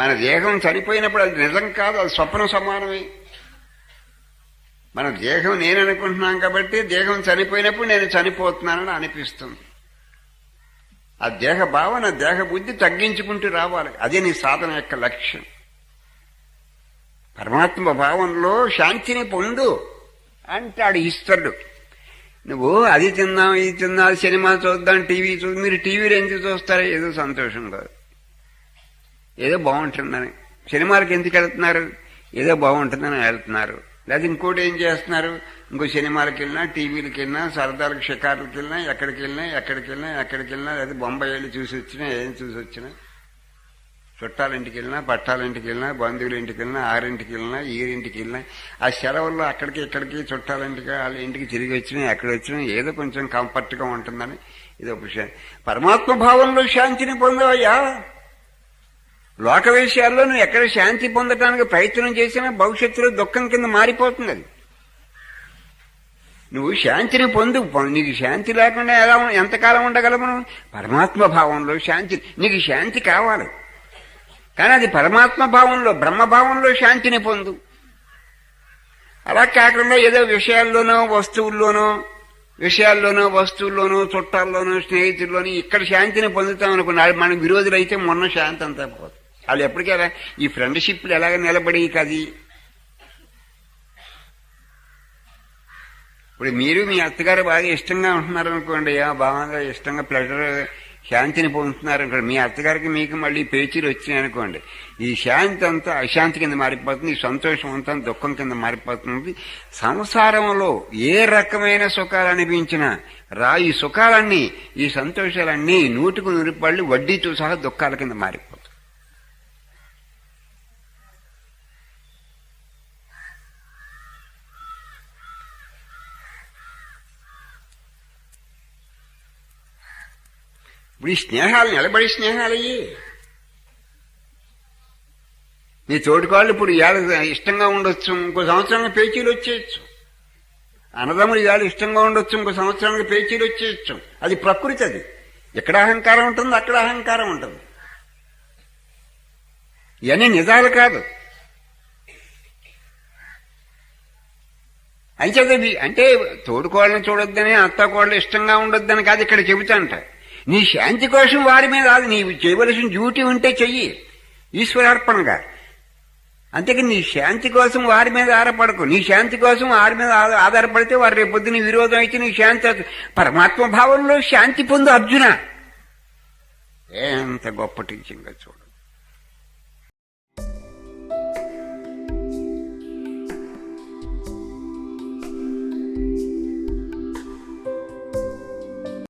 మన దేహం చనిపోయినప్పుడు అది నిజం కాదు అది స్వప్న సమానమే. మన దేహం నేను అనుకుంటున్నాం కాబట్టి దేహం చనిపోయినప్పుడు నేను చనిపోతున్నానని అనిపిస్తుంది. ఆ దేహ భావన దేహ బుద్ధి తగ్గించుకుంటూ రావాలి. అదే నీ సాధన యొక్క లక్ష్యం. పరమాత్మ భావంలో శాంతిని పొందు అంటాడు ఇస్తాడు నువ్వు అది తిన్నాం ఇది తిందాం సినిమా చూద్దాం టీవీ చూ మీరు టీవీలో ఎందుకు చూస్తారో? ఏదో సంతోషం కాదు ఏదో బాగుంటుందని. సినిమాలకు ఎందుకు వెళ్తున్నారు? ఏదో బాగుంటుందని వెళ్తున్నారు. లేదా ఇంకోటి ఏం చేస్తున్నారు? ఇంకో సినిమాలకు వెళ్ళినా టీవీలకు వెళ్ళినా సరదాలకు షికార్లకు వెళ్ళినా ఎక్కడికి వెళ్ళినా ఎక్కడికి వెళ్ళినా ఎక్కడికి వెళ్ళినా లేదా బొంబాయి వెళ్ళి చూసి వచ్చినా ఏం చూసి వచ్చినా. చుట్టాలింటికి వెళ్ళినా పట్టాలింటికి వెళ్ళినా బంధువుల ఇంటికి వెళ్ళినా ఆరింటికి వెళ్ళినా ఈరింటికి వెళ్ళినా ఆ సెలవుల్లో అక్కడికి ఇక్కడికి చుట్టాలింటికి వాళ్ళ ఇంటికి తిరిగి వచ్చినా ఎక్కడ వచ్చినా ఏదో కొంచెం కంఫర్ట్గా ఉంటుందని. ఇది ఒక విషయం. పరమాత్మ భావంలో శాంతిని పొందవయ్యా? లోక విషయాల్లో నువ్వు ఎక్కడ శాంతి పొందటానికి ప్రయత్నం చేసినా భవిష్యత్తులో దుఃఖం కింద మారిపోతుంది అది. నువ్వు శాంతిని పొందు నీకు శాంతి లేకుండా ఎలా ఎంతకాలం ఉండగలవు నువ్వు? పరమాత్మ భావంలో శాంతి నీకు శాంతి కావాలి. కానీ అది పరమాత్మ భావంలో బ్రహ్మభావంలో శాంతిని పొందు. అలా కాకుండా ఏదో విషయాల్లోనో వస్తువుల్లోనో విషయాల్లోనో వస్తువుల్లోనో చుట్టాల్లోనో స్నేహితుల్లోనూ ఇక్కడ శాంతిని పొందుతాం అనుకున్నాడు. మన విరోధులైతే మొన్న శాంతి అంతా పోతుంది. వాళ్ళు ఎప్పటికైనా ఈ ఫ్రెండ్షిప్లు ఎలాగ నిలబడి కది. ఇప్పుడు మీరు మీ అత్తగారు బాగా ఇష్టంగా ఉంటున్నారు అనుకోండి ఆ బాగా ఇష్టంగా ప్లెజర్ శాంతిని పొందుతున్నారు అనుకోండి మీ అత్తగారికి మీకు మళ్ళీ పేచీలు వచ్చినాయి అనుకోండి ఈ శాంతి అంతా అశాంతి కింద మారిపోతుంది ఈ సంతోషం అంతా దుఃఖం కింద మారిపోతుంది. సంసారంలో ఏ రకమైన సుఖాలు అనిపించినా రా ఈ సుఖాలన్నీ ఈ సంతోషాలన్నీ నూటికి నూరిపళ్ళు వడ్డీతో సహా దుఃఖాల కింద మారిపోతుంది ఇప్పుడు ఈ స్నేహాలు నిలబడి స్నేహాలయ్యి. నీ తోటికాళ్ళు ఇప్పుడు ఇవాళ ఇష్టంగా ఉండొచ్చు ఇంకో సంవత్సరానికి పేచీలు వచ్చేయచ్చు. అన్నదమ్ములు ఇవాళ ఇష్టంగా ఉండొచ్చు ఇంకో సంవత్సరానికి పేచీలు వచ్చేయచ్చు. అది ప్రకృతి అది. ఎక్కడ అహంకారం ఉంటుంది అక్కడ అహంకారం ఉంటుంది. ఇవన్నీ నిజాలు కాదు. అంచేది అంటే తోడుకోళ్ళని చూడొద్దని అత్త కోళ్ళు ఇష్టంగా ఉండొద్దని కాదు ఇక్కడ చెబుతా అంటారు నీ శాంతి కోసం వారి మీద అది నీవు చేయవలసిన డ్యూటీ ఉంటే చెయ్యి. ఈశ్వరార్పణగా. అంతేకాని నీ శాంతి కోసం వారి మీద ఆధారపడకు. నీ శాంతి కోసం వారి మీద ఆధార- ఆధారపడితే వారు రేపు విరోధం అయితే నీ శాంతి పరమాత్మ భావంలో శాంతి పొందు అర్జున. ఎంత గొప్ప టీచింగ్ చూడు.